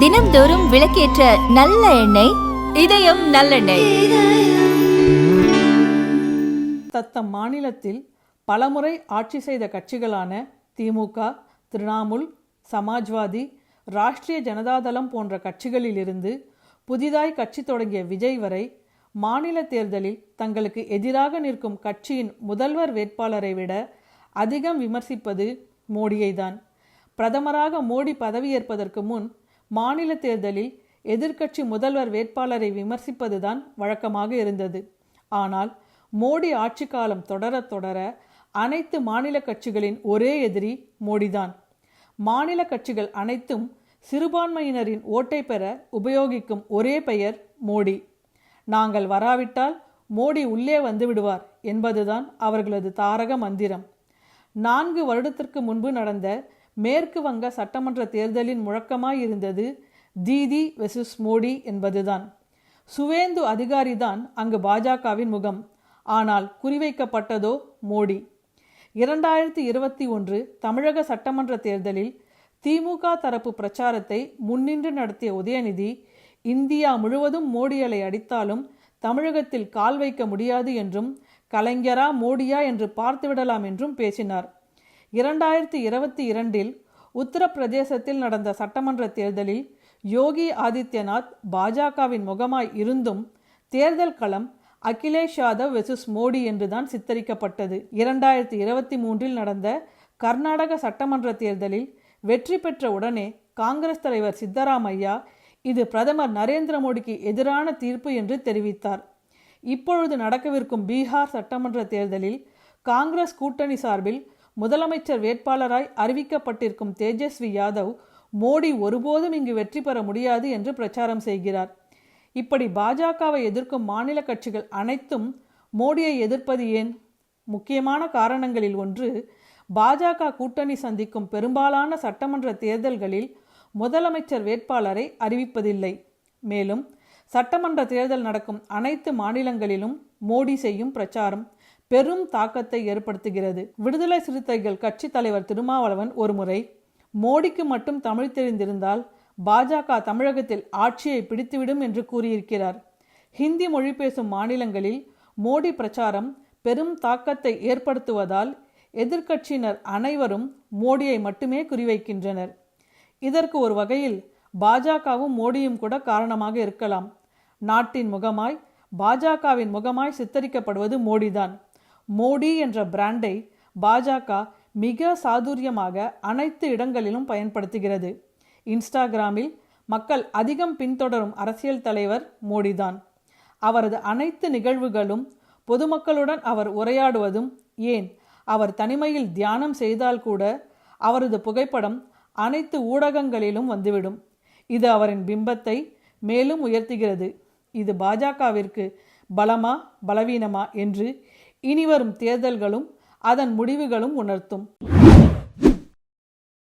தினம்தோறும் விளக்கேற்ற நல்ல எண்ணெய் இதயம் நல்லெண்ணெய். தத்தம் மாநிலத்தில் பலமுறை ஆட்சி செய்த கட்சிகளான திமுக திரிணாமுல் சமாஜ்வாதி ராஷ்டிரிய ஜனதாதளம் போன்ற கட்சிகளிலிருந்து புதிதாய் கட்சி தொடங்கிய விஜய் வரை மாநில தேர்தலில் தங்களுக்கு எதிராக நிற்கும் கட்சியின் முதல்வர் வேட்பாளரை விட அதிகம் விமர்சிப்பது மோடியைதான். பிரதமராக மோடி பதவியேற்பதற்கு முன் மாநில தேர்தலில் எதிர்க்கட்சி முதல்வர் வேட்பாளரை விமர்சிப்பதுதான் வழக்கமாக இருந்தது. ஆனால் மோடி ஆட்சி காலம் தொடர தொடர அனைத்து மாநில கட்சிகளின் ஒரே எதிரி மோடிதான். மாநில கட்சிகள் அனைத்தும் சிறுபான்மையினரின் ஓட்டை பெற உபயோகிக்கும் ஒரே பெயர் மோடி. நாங்கள் வராவிட்டால் மோடி உள்ளே வந்து விடுவார் என்பதுதான் அவர்களது தாரக மந்திரம். நான்கு வருடத்திற்கு முன்பு நடந்த மேற்கு வங்க சட்டமன்ற தேர்தலின் முழக்கமாய் இருந்தது தீதி வெசுஸ் மோடி என்பதுதான். சுவேந்து அதிகாரிதான் அங்கு பாஜகவின் முகம். ஆனால் குறிவைக்கப்பட்டதோ மோடி. இரண்டாயிரத்தி இருபத்தி ஒன்று தமிழக சட்டமன்ற தேர்தலில் திமுக தரப்பு பிரச்சாரத்தை முன்னின்று நடத்திய உதயநிதி இந்தியா முழுவதும் மோடியலை அடித்தாலும் தமிழகத்தில் கால் வைக்க முடியாது என்றும் கலைஞரா மோடியா என்று பார்த்துவிடலாம் என்றும் பேசினார். இரண்டாயிரத்தி இருபத்தி இரண்டில் உத்தரப்பிரதேசத்தில் நடந்த சட்டமன்ற தேர்தலில் யோகி ஆதித்யநாத் பாஜகவின் முகமாய் இருந்தும் தேர்தல் களம் அகிலேஷ் யாதவ் வெசுஸ் மோடி என்றுதான் சித்தரிக்கப்பட்டது. இரண்டாயிரத்தி இருபத்தி மூன்றில் நடந்த கர்நாடக சட்டமன்ற தேர்தலில் வெற்றி பெற்ற உடனே காங்கிரஸ் தலைவர் சித்தராமையா இது பிரதமர் நரேந்திர மோடிக்கு எதிரான தீர்ப்பு என்று தெரிவித்தார். இப்பொழுது நடக்கவிருக்கும் பீகார் சட்டமன்ற தேர்தலில் காங்கிரஸ் கூட்டணி சார்பில் முதலமைச்சர் வேட்பாளராய் அறிவிக்கப்பட்டிருக்கும் தேஜஸ்வி யாதவ் மோடி ஒருபோதும் இங்கு வெற்றி பெற முடியாது என்று பிரச்சாரம் செய்கிறார். இப்படி பாஜகவை எதிர்க்கும் மாநில கட்சிகள் அனைத்தும் மோடியை எதிர்ப்பது ஏன்? முக்கியமான காரணங்களில் ஒன்று பாஜக கூட்டணி சந்திக்கும் பெரும்பாலான சட்டமன்ற தேர்தல்களில் முதலமைச்சர் வேட்பாளரை அறிவிப்பதில்லை. மேலும் சட்டமன்ற தேர்தல் நடக்கும் அனைத்து மாநிலங்களிலும் மோடி செய்யும் பிரச்சாரம். பெரும் தாக்கத்தை ஏற்படுத்துகிறது. விடுதலை சிறுத்தைகள் கட்சி தலைவர் திருமாவளவன் ஒருமுறை மோடிக்கு மட்டும் தமிழ் தெரிந்திருந்தால் பாஜக தமிழகத்தில் ஆட்சியை பிடித்துவிடும் என்று கூறியிருக்கிறார். ஹிந்தி மொழி பேசும் மாநிலங்களில் மோடி பிரச்சாரம் பெரும் தாக்கத்தை ஏற்படுத்துவதால் எதிர்க்கட்சியினர் அனைவரும் மோடியை மட்டுமே குறிவைக்கின்றனர். இதற்கு ஒரு வகையில் பாஜகவும் மோடியும் கூட காரணமாக இருக்கலாம். நாட்டின் முகமாய் பாஜகவின் முகமாய் சித்தரிக்கப்படுவது மோடிதான். மோடி என்ற பிராண்டை பாஜக மிக சாதுரியமாக அனைத்து இடங்களிலும் பயன்படுத்துகிறது. இன்ஸ்டாகிராமில் மக்கள் அதிகம் பின்தொடரும் அரசியல் தலைவர் மோடிதான். அவரது அனைத்து நிகழ்வுகளும் பொதுமக்களுடன் அவர் உரையாடுவதும் ஏன்? அவர் தனிமையில் தியானம் செய்தால் கூட அவரது புகைப்படம் அனைத்து ஊடகங்களிலும் வந்துவிடும். இது அவரின் பிம்பத்தை மேலும் உயர்த்துகிறது. இது பாஜகவிற்கு பலமா பலவீனமா என்று இனிவரும் தேர்தல்களும் அதன் முடிவுகளும் உணர்த்தும்.